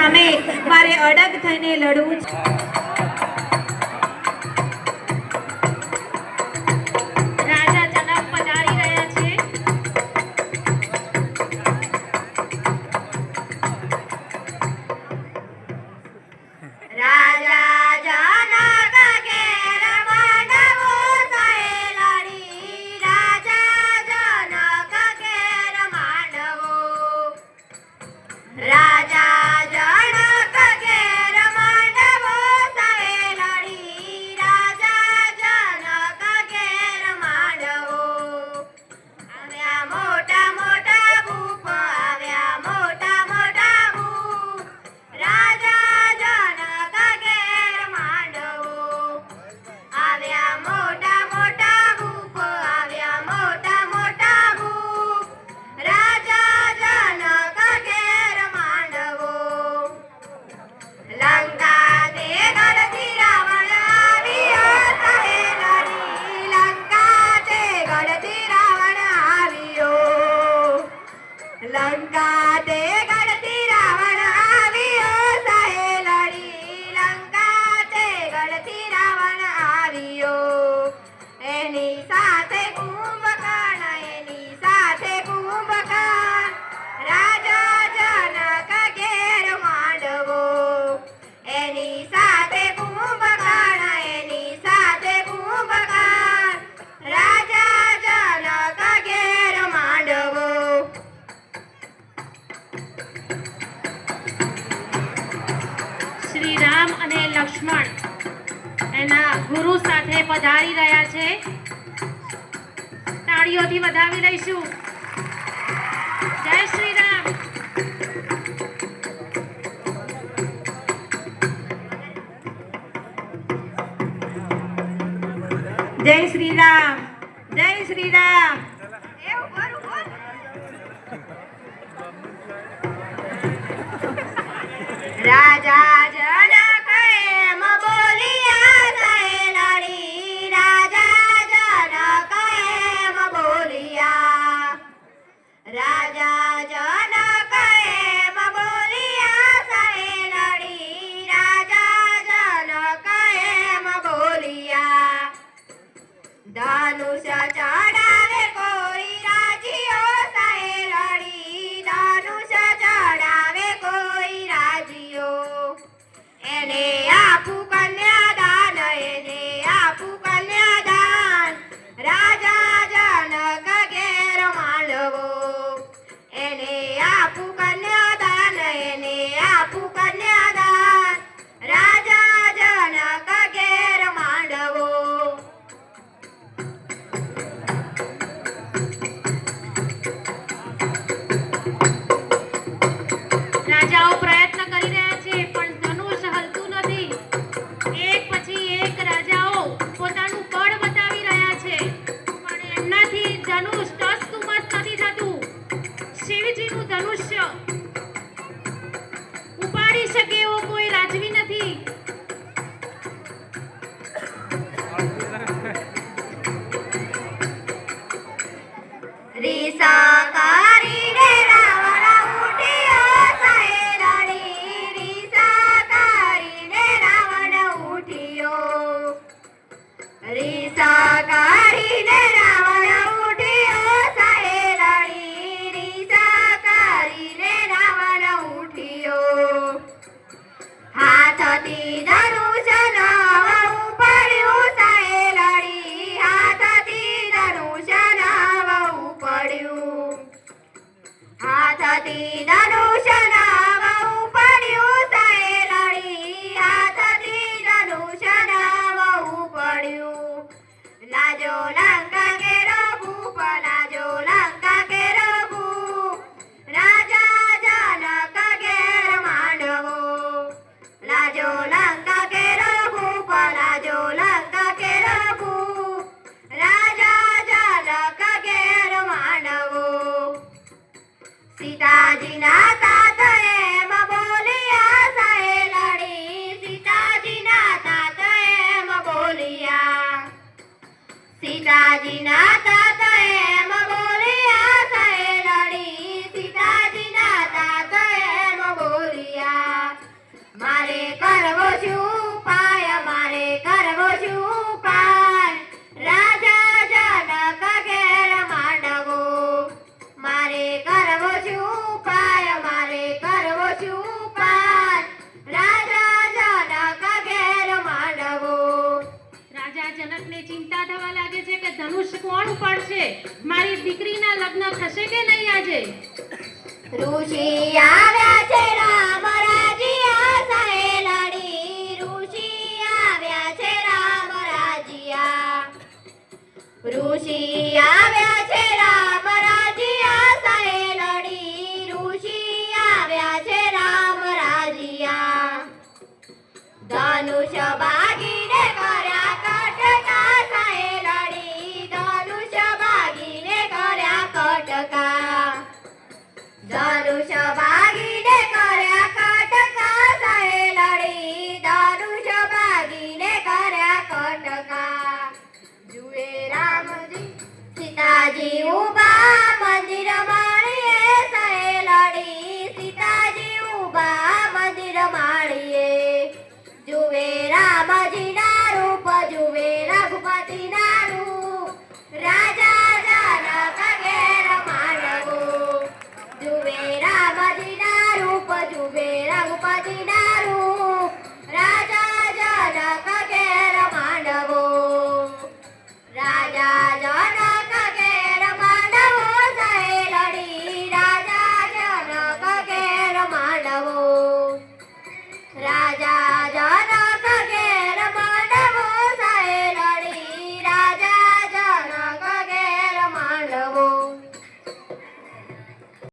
સામે મારે અડગ થઈને લડવું છે રામ અને લક્ષ્મણ એના ગુરુ સાથે પધારી રહ્યા છે. તાળીઓથી વધાવી લઈશું. જય શ્રી રામ. જય શ્રી રામ. જય શ્રી રામ. રાજા दानुषाच्या ആരോല Madinah કોણ પડશે મારી દીકરીના લગ્ન થશે કે નહીં આજે? ઋષિ આવ્યા